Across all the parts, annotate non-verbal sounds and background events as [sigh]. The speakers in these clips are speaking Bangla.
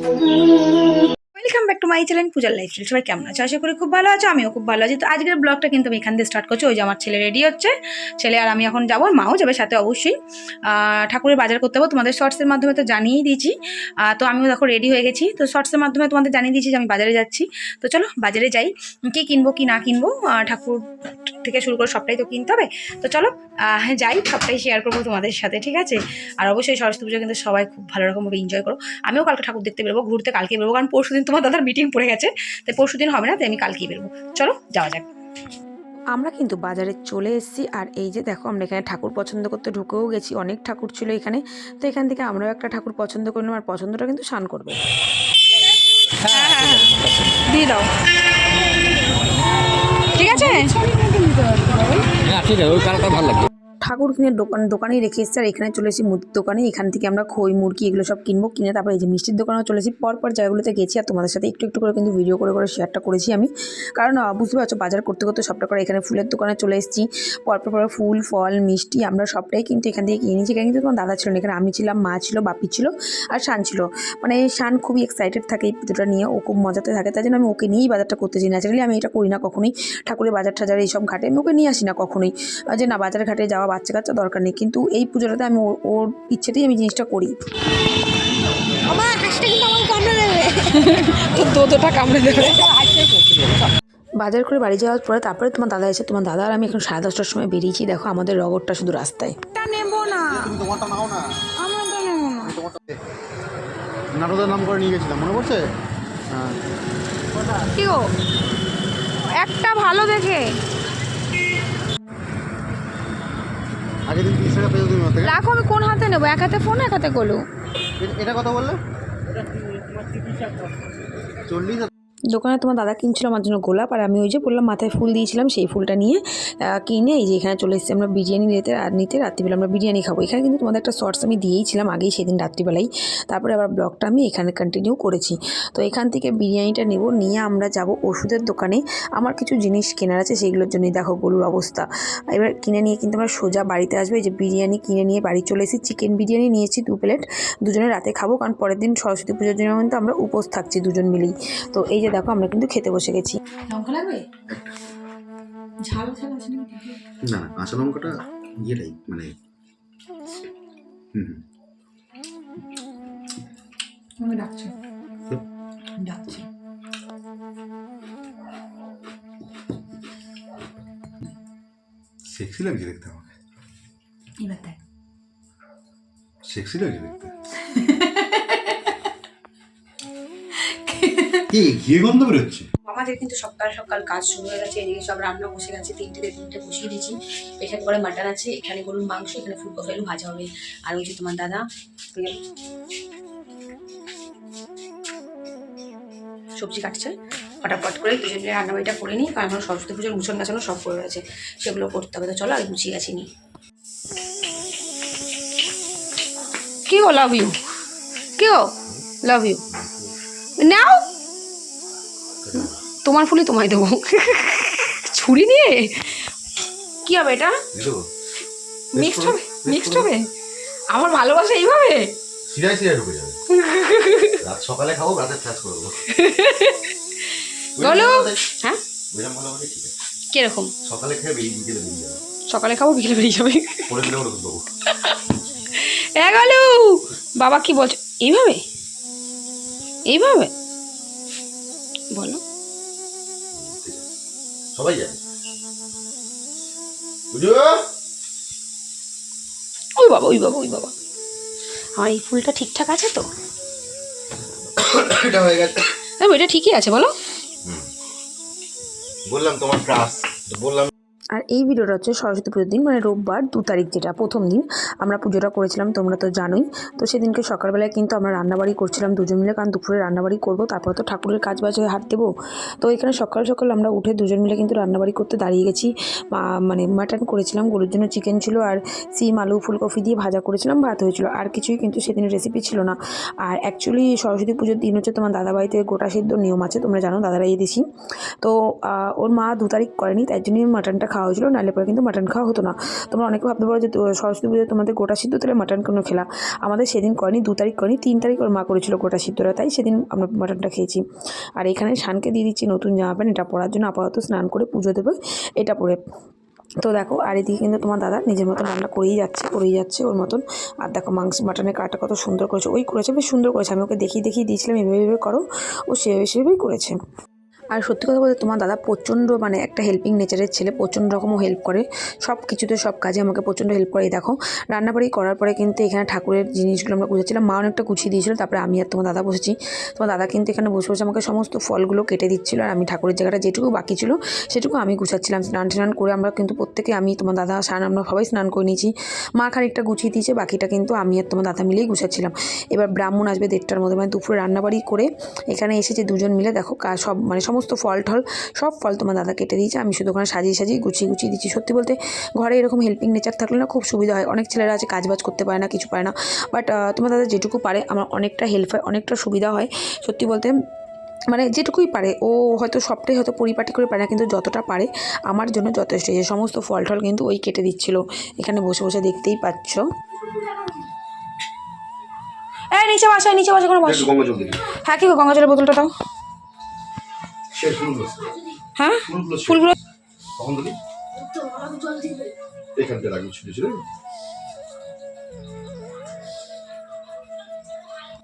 ওয়েলকাম মাই পূজার সবাই কেমন খুব ভালো আছো, আমিও খুব ভালো আছি। তো আজকের ব্লগটা কিন্তু এখান স্টার্ট যে আমার ছেলে রেডি হচ্ছে। ছেলে আর আমি এখন যাব, মাও সাথে অবশ্যই। ঠাকুরের বাজার করতে হবে। তোমাদের শর্টসের মাধ্যমে তো জানিয়েই দিয়েছি। তো আমিও দেখো রেডি হয়ে গেছি। তো শর্টসের মাধ্যমে তোমাদের জানিয়ে দিয়েছি যে আমি বাজারে যাচ্ছি। তো চলো, বাজারে যাই। কী কিনবো, কি না কিনবো? ঠাকুর থেকে শুরু করে সবটাই তো কিনতে হবে। তো চলো যাই সবটাই শেয়ার করব তোমাদের সাথে ঠিক আছে? আর অবশ্যই সরস্বতী পুজো কিন্তু সবাই খুব ভালো রকমভাবে এনজয় করো। আমিও কালকে ঠাকুর দেখতে বেরোবো ঘুরতে কালকে বেরোবো কারণ পরশু দিন তোমার দাদার মিটিং পড়ে গেছে তাই পরশু দিন হবে না তাই আমি কালকেই বেরোবো। চলো যাওয়া যাক। আমরা কিন্তু বাজারে চলে এসেছি আর এই যে দেখো আমরা এখানে ঠাকুর পছন্দ করতে ঢুকেও গেছি অনেক ঠাকুর ছিল এখানে। তো এখান থেকে আমরাও একটা ঠাকুর পছন্দ করলাম আর পছন্দটা কিন্তু শান করবে। দিয়ে দাও। ঠিক আছে? হ্যাঁ ঠিক আছে ওই কালারটা ভালো লাগবে। ঠাকুর কিনে দোকান, দোকানেই রেখে এসেছি। আর এখানে চলে এসেছি মুদির দোকানে। এখান থেকে আমরা খই, মুরগি এগুলো সব কিনবো। কিনে তারপরে এই যে মিষ্টির দোকানেও চলে এসেছি। পর পর জায়গাগুলোতে গেছি আর তোমাদের সাথে একটু একটু করে কিন্তু ভিডিও করে করে শেয়ারটা করেছি আমি। কারণ বুঝতে পারছ, বাজার করতে করতে সবটা করে এখানে ফুলের দোকানে চলে এসেছি। পর পর ফুল, ফল, মিষ্টি আমরা সবটাই কিন্তু এখান থেকে কিনে নিয়েছি। এখানে কিন্তু তোমার দাদা ছিল না এখানে আমি ছিলাম, মা ছিল, বাপি ছিল আর শান ছিল। মানে শান খুবই এক্সাইটেড থাকে এই পুজোটা নিয়ে। ও খুব মজাতে থাকে। তাই জন্য আমি ওকে নিয়েই বাজারটা করতে চাই ন্যাচারালি আমি এটা করি না কখনোই। ঠাকুরের বাজার টাজার এইসব ঘাটে আমি ওকে নিয়ে আসি না কখনোই। যে না, বাজার ঘাটে যাওয়া বাচ্চা কাচ্চা দরকার নেই। কিন্তু এই পুজোটাতে আমি ওর- ওর ইচ্ছেতেই আমি জিনিসটা করি। কামড়ে [laughs] তো দোদোটা কামড়ে দেবে। বাজার করে বাড়ি যাওয়ার পরে তারপরে তোমার দাদা এসে তোমার দাদা আর আমি এখন সাড়ে দশটার সময় বেরিয়েছি। দেখো আমাদের রগরটা শুধু রাস্তায়। নেব না। তোমারটা নাও না আমরা তো নেব না নাটকের নাম করে নিয়ে গেছিলাম মনে পড়ছে? হ্যাঁ কি গো? একটা ভালো দেখে। আগের দিন তিরিশ টাকা পেয়েছ তুমি আমার থেকে? রাখো আমি কোন হাতে নেব? এক হাতে ফোন এক হাতে গলু এটা কত বললে? চল্লিশ দোকানে তোমার দাদা কিনছিল আমার জন্য গোলাপ, আর আমি ওই যে বললাম মাথায় ফুল দিয়েছিলাম সেই ফুলটা নিয়ে কিনে এই যে এখানে চলে এসেছি আমরা বিরিয়ানি নিতে, আর নিতে রাত্রিবেলা আমরা বিরিয়ানি খাব। এখানে কিন্তু তোমাদের একটা শর্টস আমি দিয়েইছিলাম আগেই সেদিন রাত্রিবেলাই। তারপরে আবার ব্লগটা আমি এখানে কন্টিনিউ করেছি। তো এখান থেকে বিরিয়ানিটা নেব, নিয়ে আমরা যাব ওষুধের দোকানে। আমার কিছু জিনিস কেনার আছে, সেগুলোর জন্যই দেখো গরুর অবস্থা। এবার কিনে নিয়ে কিন্তু আমরা সোজা বাড়িতে আসব, এই যে বিরিয়ানি কিনে নিয়ে বাড়ি চলে এসেছি। চিকেন বিরিয়ানি নিয়েছি দু প্লেট দুজনে রাতে খাব, কারণ পরের দিন সরস্বতী পুজোর জন্য কিন্তু আমরা উপোস থাকছি দুজন মিলেই। তো এই যে দেখো আমরা কিন্তু খেতে বসে গেছি। লঙ্কা লাগবে? ঝাল ঝাল আছে না না কাঁচা লঙ্কাটা ইয়েটাই মানে হুম হুম। আমি ডাকছি? ডাকছি। সেক্সি লাগছে দেখতে আমাকে। এবার দেখ। সেক্সি লাগছে দেখতে। কি গন্ধ বেরোচ্ছে? আমাদের কিন্তু সকাল সকাল কাজ শুরু হয়ে গেছে, এদিকে সব রান্না বসে গেছে, তিনটে তিনটে বসিয়ে দিয়েছি। এখানে করে মাটন আছে, এখানে গরুর মাংস, এখানে ফুলকপি আলু ভাজা হবে। আর ওই যে তোমার দাদা, সবজি কাটছে। ফটাফট করে দুজন মিলে রান্নাবাড়িটা করে নিই, কারণ আমার সরস্বতী পুজোর মুছন গাছানো সব করে রয়েছে। সেগুলো করতে হবে। তো চলো আমি গুছিয়ে গেছি নি। কি গো লাভ ইউ কি গো? লাভ ইউ নাও! তোমার ফুলই তোমায় দেবো। ছুরি নিয়ে? কি হবে এটা? মিক্সড হবে? মিক্সড হবে? আমার ভালোবাসা এইভাবে? সিরাই সিরাই ঢুকে যাবে। [laughs] রাত সকালে খাব রাতে ঠাস করে দেবো। [laughs] বলো। হ্যাঁ? ওইরকম ভালো হবে ঠিক আছে। কীরকম? সকালে খেয়ে বেরিয়ে বিকেলে বেরিয়ে যাবে। সকালে খাব বিকেলে বেরিয়ে যাবে? পরে দিলে ওরকম দেবো এগালু বাবা কি বলছো? এইভাবে? এইভাবে? বলো। সবাই যাবে বুঝো ওই বাবা ওই বাবা ওই বাবা আমার এই ফুলটা ঠিকঠাক আছে তো? এটা হয়ে গেছে। হ্যাঁ এটা ঠিকই আছে বলো। বললাম তোমার ক্রাশ বললাম আর এই ভিডিওটা হচ্ছে সরস্বতী পুজোর দিন মানে রোববার দু তারিখ যেটা, প্রথম দিন। আমরা পুজোটা করেছিলাম, তোমরা তো জানোই। তো সেদিনকে সকালবেলায় কিন্তু আমরা রান্নাবাড়ি করছিলাম দুজন মিলে, কারণ দুপুরে রান্নাবাড়ি করব, তারপর তো ঠাকুরের কাজ বাজে হাত দেবো। তো এখানে সকাল সকাল আমরা উঠে দুজন মিলে কিন্তু রান্নাবাড়ি করতে দাঁড়িয়ে গেছি। মানে মাটন করেছিলাম, গরুর জন্য চিকেন ছিল আর সিম, আলু, ফুলকপি দিয়ে ভাজা করেছিলাম, ভাত হয়েছিল। আর কিছুই কিন্তু সেদিনের রেসিপি ছিল না। আর অ্যাকচুয়ালি সরস্বতী পুজোর দিন হচ্ছে তোমার দাদাবাড়িতে গোটা সিদ্ধ নিয়ম আছে, তোমরা জানো দাদারাই দিছি তো ওর মা দু তারিখ করেনি, তাই জন্যই মাটনটা খাওয়া খাওয়া হয়েছিল নাহলে পরে কিন্তু মাটন খাওয়া হতো না। তোমরা অনেকে ভাবতে পারো যে সরস্বতী পুজোয় তোমাদের গোটা সিদ্ধ তাহলে মাটন কোনো খেলা। আমাদের সেদিন করেনি, দু তারিখ করেনি, তিন তারিখ ওর মা করেছিল গোটা সিদ্ধটা তাই সেদিন আমরা মাটনটা খেয়েছি। আর এখানে শানকে দিয়ে দিচ্ছি নতুন জামা প্যান্ট, এটা পরার জন্য আপাতত স্নান করে পুজো দেবে, এটা পরে। তো দেখো, আর এদিকে কিন্তু তোমার দাদা নিজের মতন রান্না করেই যাচ্ছে করেই যাচ্ছে ওর মতন। আর দেখো মাংস মাটনের কাটা কত সুন্দর করেছে, ওই করেছে, বেশ সুন্দর করেছে, আমি ওকে দেখিয়ে দেখিয়ে দিয়েছিলাম, এভাবে এভাবে করো, ও সেভাবে, সেভাবেই করেছে। আর সত্যি কথা বলতে তোমার দাদা প্রচণ্ড মানে একটা হেল্পিং নেচারের ছেলে, প্রচণ্ড রকমও হেল্প করে। সব কিছুতে সব কাজে আমাকে প্রচণ্ড হেল্প করে দেখো। রান্নাবাড়ি করার পরে কিন্তু এখানে ঠাকুরের জিনিসগুলো আমরা গুছাচ্ছিলাম। মা অনেকটা গুছিয়ে দিয়েছিল, তারপরে আমি আর তোমার দাদা বসেছি। তোমার দাদা কিন্তু এখানে বসে বসে আমাকে সমস্ত ফলগুলো কেটে দিচ্ছিল আর আমি ঠাকুরের জায়গাটা যেটুকু বাকি ছিল, সেটুকু আমি গুছাচ্ছিলাম। স্নান টান করে আমরা কিন্তু প্রত্যেকে আমি, তোমার দাদা, স্নান, আমরা সবাই স্নান করে নিয়েছি। মা খানিকটা গুছিয়ে দিয়েছে, বাকিটা কিন্তু আমি আর তোমার দাদা মিলেই গুছাচ্ছিলাম। এবার ব্রাহ্মণ আসবে দেড়টার মধ্যে মানে দুপুরে রান্নাবাড়ি করে এখানে এসেছে দুজন মিলে, দেখো সব মানে সমস্ত ফল টল সব ফল তোমার দাদা কেটে দিয়েছে। আমি শুধু ওখানে সাজিয়ে সাজিয়ে গুছিয়ে গুছিয়ে দিচ্ছি। সত্যি বলতে ঘরে এরকম হেল্পিং নেচার থাকলে না খুব সুবিধা হয়। অনেক ছেলেরা আছে কাজ বাজ করতে পারে না কিছু পারে না। বাট তোমার দাদা যেটুকু পারে আমার অনেকটা হেল্প হয় অনেকটা সুবিধা হয়। সত্যি বলতে মানে যেটুকুই পারে ও হয়তো সবটাই হয়তো পরিপাটি করে পারে না কিন্তু যতটা পারে আমার জন্য যথেষ্ট। যে সমস্ত ফল টল কিন্তু ওই কেটে দিচ্ছিল। এখানে বসে বসে দেখতেই পাচ্ছ। এই নিচে বসো নিচে বসো কোনো বসো। হ্যাঁ কি গো গঙ্গা জলের বোতলটা দাও। হ্যাঁ? ফুলগুলো কখন দিবি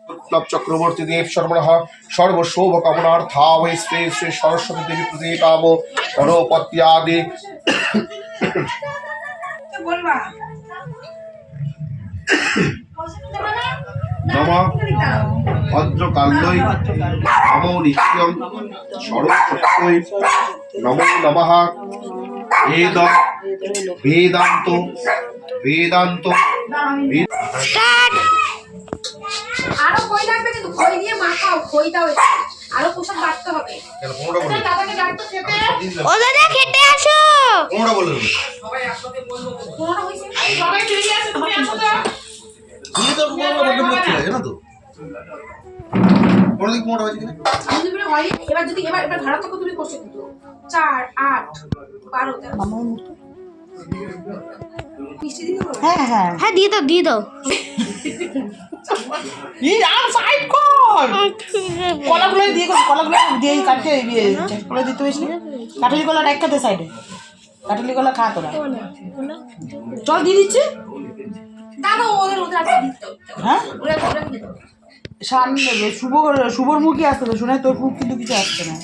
বিপ্লব চক্রবর্তী দেব সর্বনঃ সর্বশোভ কামনার্থা বৈ শ্রী শ্রী সরস্বতী দেবী প্রদীপাব গণপত্যাদি বলবা। [coughs] নম ভদ্রকাল্যই নমো নিত্যম সরস্বত্যই নমো নমঃ। বেদ বেদান্ত বেদান্ত আরও খই লাগবে কিন্তু খই দিয়ে মাখাও খই দাও আরও পোশাক বাড়তে হবে। কোনটা বললি দাদাকে ডাকতো খেতে। ও দাদা খেতে আসো! কোনটা বললি কোনোটা সবাই বেরিয়ে আসো তুমি আসো তো তুমি তো কোমরটা বড্ড মুক্তি লাগে না তো? কোনদিন কোনটা হয়েছে কিনা? আমি দুপুরে হয়নি এবার যদি এবার এবার ভাড়া থেকে তুমি করছ কিন্তু। চার আট বারো তেরো। মিষ্টি দিতে হবে? হ্যাঁ হ্যাঁ। হ্যাঁ দিয়ে দাও দিয়ে দাও। এই আর সাইড কর! কলাগুলো দিয়ে কর কলাগুলো দিয়ে কাটে দিয়ে কলা দিতে কাঠালি কলা সাইডে কাঠালি কলা খা তোরা। চল দিয়ে দিচ্ছি? হ্যাঁ? সামনে শুভ শুভর মুখই আসতে তো শুনে তোর মুখ কিন্তু কিছু আসছে না।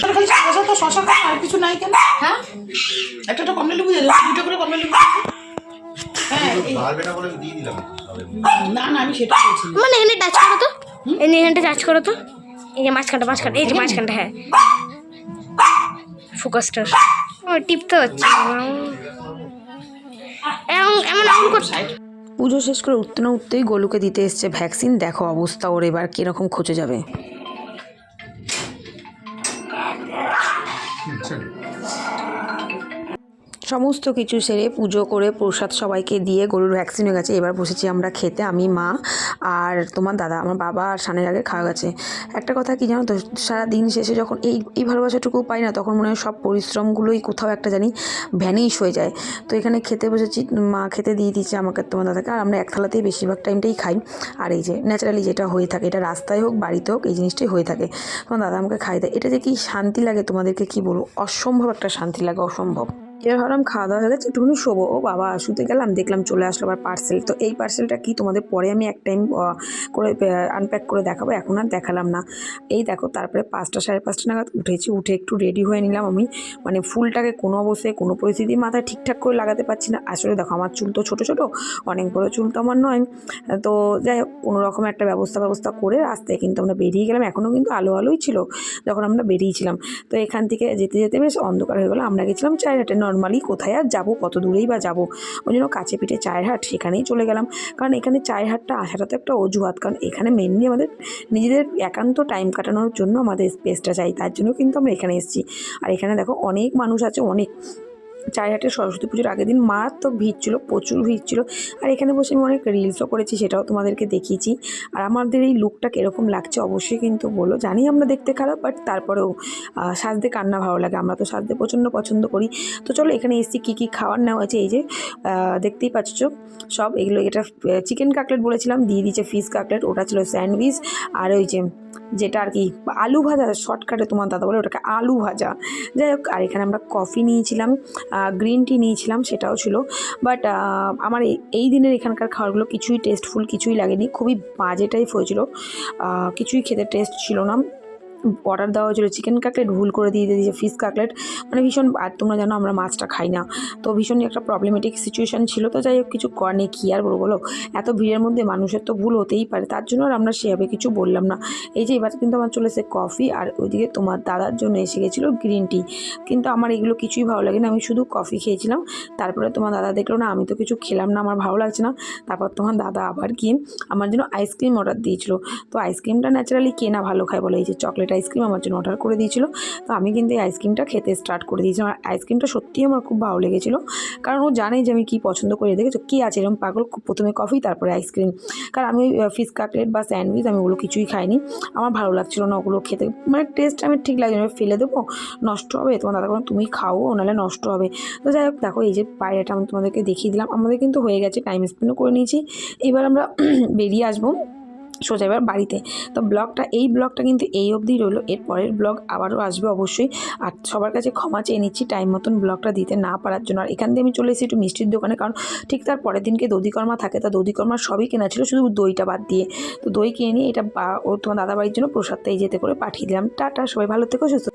তোর খালি শশা তো শশা আর কিছু নাই কেন? হ্যাঁ? একটা একটা কমলা লেবু দিয়ে দুটো করে কমলা লেবু হ্যাঁ না বলে আমি দিয়ে দিলাম না না আমি সেটা বলছি মানে এখানে টাচ করো তো। এখানে এখানটা টাচ করো তো। এই যে মাঝখানটা মাঝখানটা এই যে মাঝখানটা হ্যাঁ। ফোকাসটা ও টিপতে হচ্ছে এমন করছে। পুজো শেষ করে উঠতে না উঠতেই গোলুকে দিতে এসছে ভ্যাকসিন দেখো অবস্থা ওর এবার কীরকম খুঁজে যাবে। সমস্ত কিছু সেরে পুজো করে প্রসাদ সবাইকে দিয়ে গরুর ভ্যাকসিন হয়ে গেছে। এবার বসেছি আমরা খেতে, আমি, মা আর তোমার দাদা। আমার বাবা আর সানের আগে খাওয়া গেছে। একটা কথা কি জানো তো, সারা দিন শেষে যখন এই এই ভালোবাসাটুকু পাই না, তখন মনে হয় সব পরিশ্রমগুলোই কোথাও একটা জানি ভ্যানিশ হয়ে যায়। তো এখানে খেতে বসেছি, মা খেতে দিয়ে দিচ্ছে আমাকে, তোমার দাদাকে। আর আমরা এক থালাতেই বেশিরভাগ টাইমটাই খাই। আর এই যে ন্যাচারালি যেটা হয়ে থাকে, এটা রাস্তায় হোক, বাড়িতে হোক, এই জিনিসটাই হয়ে থাকে। তোমার দাদা আমাকে খাই দেয়। এটা যে কি শান্তি লাগে তোমাদেরকে কি বলব? অসম্ভব একটা শান্তি লাগে, অসম্ভব। এবার ভাবলাম খাওয়া দাওয়া হয়ে গেছে, একটুখানি শোবো। ও বাবা, শুতে গেলাম, দেখলাম চলে আসলো আবার পার্সেল তো এই পার্সেলটা কি তোমাদের পরে আমি এক টাইম করে আনপ্যাক করে দেখাবো, এখন আর দেখালাম না। এই দেখো, তারপরে পাঁচটা সাড়ে পাঁচটা নাগাদ উঠেছি, উঠে একটু রেডি হয়ে নিলাম আমি। মানে ফুলটাকে কোনো অবস্থায়, কোনো পরিস্থিতি মাথায় ঠিকঠাক করে লাগাতে পারছি না। আসলে দেখো, আমার চুল তো ছোটো ছোটো, অনেক বড় চুল তো আমার নয়। তো যাই হোক, কোনো রকম একটা ব্যবস্থা ব্যবস্থা করে রাস্তায় কিন্তু আমরা বেরিয়ে গেলাম। এখনও কিন্তু আলো আলোই ছিল যখন আমরা বেরিয়েছিলাম। তো এখান থেকে যেতে যেতে বেশ অন্ধকার হয়ে গেলো। আমরা গেছিলাম চায়ের হাটে নর্মালি কোথায় আর যাব? কত দূরেই বা যাব? ওই জন্য কাছে পিঠে চায়ের হাট সেখানেই চলে গেলাম। কারণ এখানে চায়ের হাটটা আসাটা তো একটা অজুহাত। কারণ এখানে মেনলি আমাদের নিজেদের একান্ত টাইম কাটানোর জন্য আমাদের স্পেসটা চাই। তার জন্য কিন্তু আমরা এখানে এসেছি। আর এখানে দেখো অনেক মানুষ আছে, অনেক চারহাটের সরস্বতী পুজোর আগের দিন মারাত্মক ভিড় ছিল, প্রচুর ভিড় ছিল। আর এখানে বসে আমি অনেক রিলসও করেছি, সেটাও তোমাদেরকে দেখিয়েছি। আর আমাদের এই লুকটা কীরকম লাগছে অবশ্যই কিন্তু বলো। জানি আমরা দেখতে খারাপ বাট তারপরেও সাজতে কান্না ভালো লাগে? আমরা তো সাজতে প্রচণ্ড পছন্দ করি। তো চলো এখানে এসছি, কী কী খাওয়ার নেওয়া হয়েছে? এই যে দেখতেই পাচ্ছ সব। এগুলো, এটা চিকেন কাটলেট বলেছিলাম, দিয়ে দিয়েছে ফিশ কাটলেট ওটা ছিল স্যান্ডউইচ আর ওই যে যেটা আর কি আলু ভাজা শর্টকাটে তোমার দাদা বলে ওটাকে আলু ভাজা। যাই হোক, আর এখানে আমরা কফি নিয়েছিলাম গ্রিন টি নিয়েছিলাম, সেটাও ছিল। বাট আমার এই- দিনের এখানকার খাবারগুলো কিছুই টেস্টফুল কিছুই লাগেনি, খুবই বাজে টাইপ হয়েছিল। কিছুই খেতে টেস্ট ছিল না। অর্ডার দেওয়া হয়েছিল। চিকেন কাটলেট ভুল করে দিয়ে দিয়েছে ফিশ কাটলেট মানে ভীষণ, আর তোমরা জানো আমরা মাছটা খাই না। তো ভীষণই একটা প্রবলেমেটিক সিচুয়েশান ছিল। তো যাই হোক, কিছু কর নেই কী আর বলব বলো? এত ভিড়ের মধ্যে মানুষের তো ভুল হতেই পারে। তার জন্য আর আমরা সেভাবে কিছু বললাম না। এই যে এবার কিন্তু আমার চলেছে কফি আর ওইদিকে তোমার দাদার জন্য এসে গেছিল গ্রিন টি কিন্তু আমার এগুলো কিছুই ভালো লাগে না আমি শুধু কফি খেয়েছিলাম। তারপরে তোমার দাদা দেখল, না, আমি তো কিছু খেলাম না, আমার ভালো লাগছে না। তারপর তোমার দাদা আবার গিয়ে আমার জন্য আইসক্রিম অর্ডার দিয়েছিল। তো আইসক্রিমটা ন্যাচারালি কে না ভালো খায় বলে, এই যে চকলেট আইসক্রিম আমার জন্য অর্ডার করে দিয়েছিল। তো আমি কিন্তু এই আইসক্রিমটা খেতে স্টার্ট করে দিয়েছিলাম আর আইসক্রিমটা সত্যিই আমার খুব ভালো লেগেছিলো। কারণ ও জানে যে আমি কী পছন্দ করি। দেখেছ? কী আছে? এরকম পাগল প্রথমে কফি তারপরে আইসক্রিম কারণ আমি ফিশ কাটলেট বা স্যান্ডউইচ আমি ওগুলো কিছুই খাইনি। আমার ভালো লাগছিল না ওগুলো খেতে। মানে টেস্ট আমি ঠিক লাগে ফেলে দেবো? নষ্ট হবে? তোমার দাদা বলল, তুমি খাও নাহলে নষ্ট হবে। তো যাই হোক দেখো এই যে বাইরেটা আমি তোমাদেরকে দেখিয়ে দিলাম। আমাদের কিন্তু হয়ে গেছে টাইম স্পেন্ডও করে নিয়েছি। এবার আমরা [clears throat] বেরিয়ে আসব। সোজা এবার বাড়িতে। তো ব্লগটা, এই ব্লগটা কিন্তু এই অবধি রইল। এর পরের ব্লগ আবারও আসবে অবশ্যই। আর সবার কাছে ক্ষমা চেয়ে নিচ্ছি, টাইম মতন ব্লগটা দিতে না পারার জন্য। আর এখান দিয়ে আমি চলে এসেছি একটু মিষ্টির দোকানে, কারণ ঠিক তার পরের দিনকে দধিকর্মা থাকে, তা দধিকর্মা সবই কেনা ছিল, শুধু দইটা বাদ দিয়ে। তো দই কিনে নিয়ে এটা ও তোমার দাদা বাড়ির জন্য প্রসাদটাই যেতে করে পাঠিয়ে দিলাম। টাটা, সবাই ভালো থেকো, সুস্থ